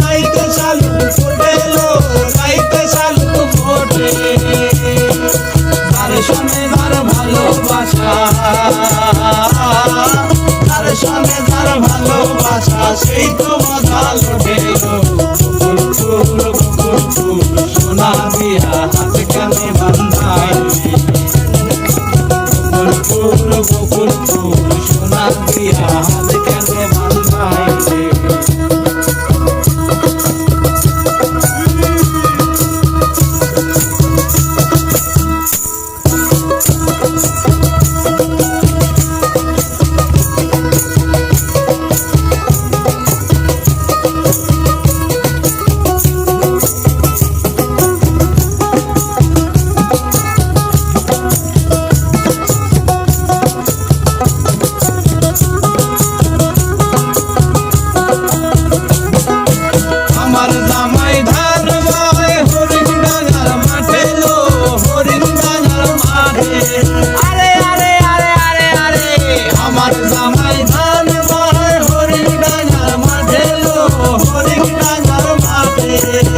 রাইতে শালুক ফোটেলো শালুক ফোটে। তার সনে তার ভালোবাসা তার ভালোবাসা, সেই তো মজা লোটে ফুল ফুল ফুল ফুল, সোনা দিয়া হাত কানে বান্ধাই ফুল ফুল ফুল ফুল, সোনা দিয়া হাত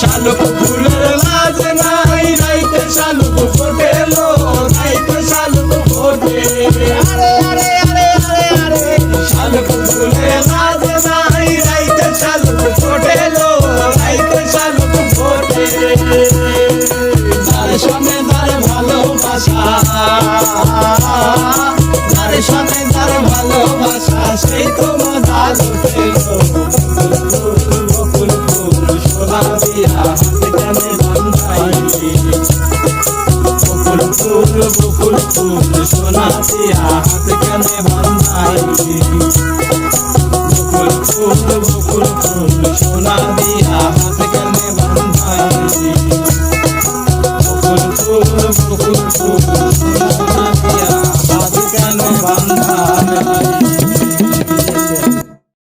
শালুক সেই তো মজা লুটে ফুল ফুল সোনা দিয়া সেখানে বন্ধাইলি বকুল ফুল বকুল ফুল সোনা দিয়া সেখানে বন্ধাইলি বকুল ফুল বকুল ফুল সোনা দিয়া সেখানে বন্ধাইলি বকুল ফুল বকুল ফুল সোনা দিয়া সেখানে বন্ধাইলি